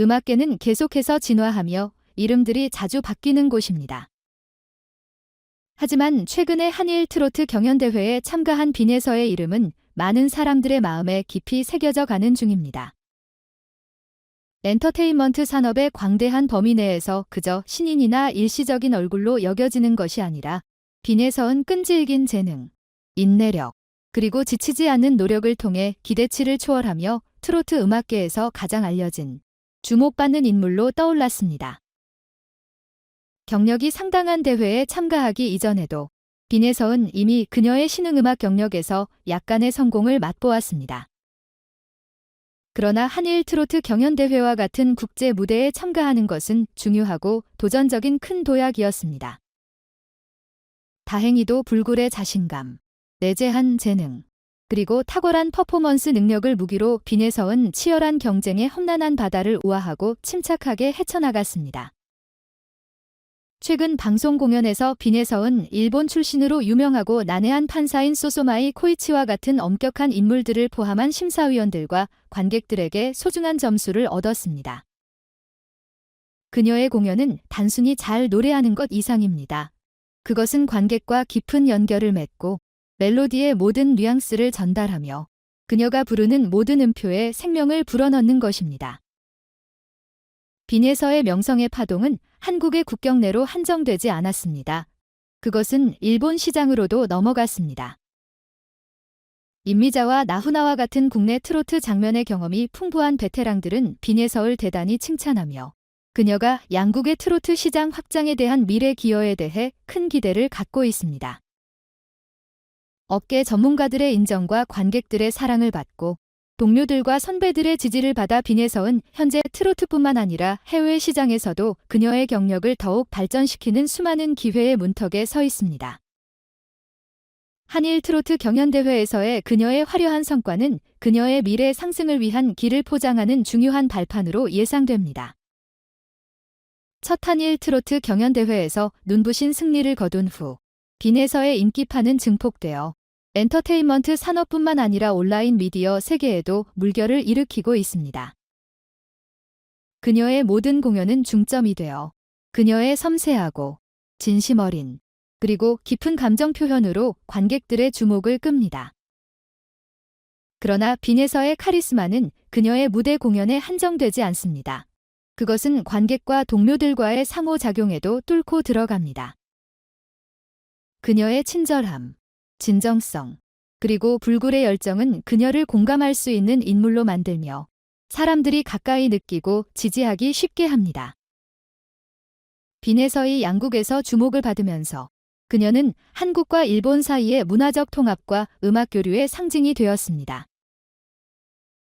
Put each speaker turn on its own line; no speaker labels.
음악계는 계속해서 진화하며 이름들이 자주 바뀌는 곳입니다. 하지만 최근에 한일 트로트 경연대회에 참가한 빈에서의 이름은 많은 사람들의 마음에 깊이 새겨져 가는 중입니다. 엔터테인먼트 산업의 광대한 범위 내에서 그저 신인이나 일시적인 얼굴로 여겨지는 것이 아니라 빈에서은 끈질긴 재능, 인내력, 그리고 지치지 않는 노력을 통해 기대치를 초월하며 트로트 음악계에서 가장 알려진 주목받는 인물로 떠올랐습니다. 경력이 상당한 대회에 참가하기 이전에도 빈에서은 이미 그녀의 신흥음악 경력에서 약간의 성공을 맛보았습니다. 그러나 한일 트로트 경연대회와 같은 국제 무대에 참가하는 것은 중요하고 도전적인 큰 도약이었습니다. 다행히도 불굴의 자신감, 내재한 재능, 그리고 탁월한 퍼포먼스 능력을 무기로 빈에서은 치열한 경쟁의 험난한 바다를 우아하고 침착하게 헤쳐나갔습니다. 최근 방송 공연에서 빈에서은 일본 출신으로 유명하고 난해한 판사인 소소마이 코이치와 같은 엄격한 인물들을 포함한 심사위원들과 관객들에게 소중한 점수를 얻었습니다. 그녀의 공연은 단순히 잘 노래하는 것 이상입니다. 그것은 관객과 깊은 연결을 맺고 멜로디의 모든 뉘앙스를 전달하며 그녀가 부르는 모든 음표에 생명을 불어넣는 것입니다. 빈에서의 명성의 파동은 한국의 국경 내로 한정되지 않았습니다. 그것은 일본 시장으로도 넘어갔습니다. 임미자와 나훈아와 같은 국내 트로트 장면의 경험이 풍부한 베테랑들은 빈에서를 대단히 칭찬하며 그녀가 양국의 트로트 시장 확장에 대한 미래 기여에 대해 큰 기대를 갖고 있습니다. 업계 전문가들의 인정과 관객들의 사랑을 받고 동료들과 선배들의 지지를 받아 빈에서은 현재 트로트뿐만 아니라 해외 시장에서도 그녀의 경력을 더욱 발전시키는 수많은 기회의 문턱에 서 있습니다. 한일 트로트 경연대회에서의 그녀의 화려한 성과는 그녀의 미래 상승을 위한 길을 포장하는 중요한 발판으로 예상됩니다. 첫 한일 트로트 경연대회에서 눈부신 승리를 거둔 후 빈에서의 인기파는 증폭되어 엔터테인먼트 산업뿐만 아니라 온라인 미디어 세계에도 물결을 일으키고 있습니다. 그녀의 모든 공연은 중점이 되어 그녀의 섬세하고 진심 어린 그리고 깊은 감정 표현으로 관객들의 주목을 끕니다. 그러나 빈에서의 카리스마는 그녀의 무대 공연에 한정되지 않습니다. 그것은 관객과 동료들과의 상호작용에도 뚫고 들어갑니다. 그녀의 친절함, 진정성, 그리고 불굴의 열정은 그녀를 공감할 수 있는 인물로 만들며 사람들이 가까이 느끼고 지지하기 쉽게 합니다. 빈에서의 양국에서 주목을 받으면서 그녀는 한국과 일본 사이의 문화적 통합과 음악 교류의 상징이 되었습니다.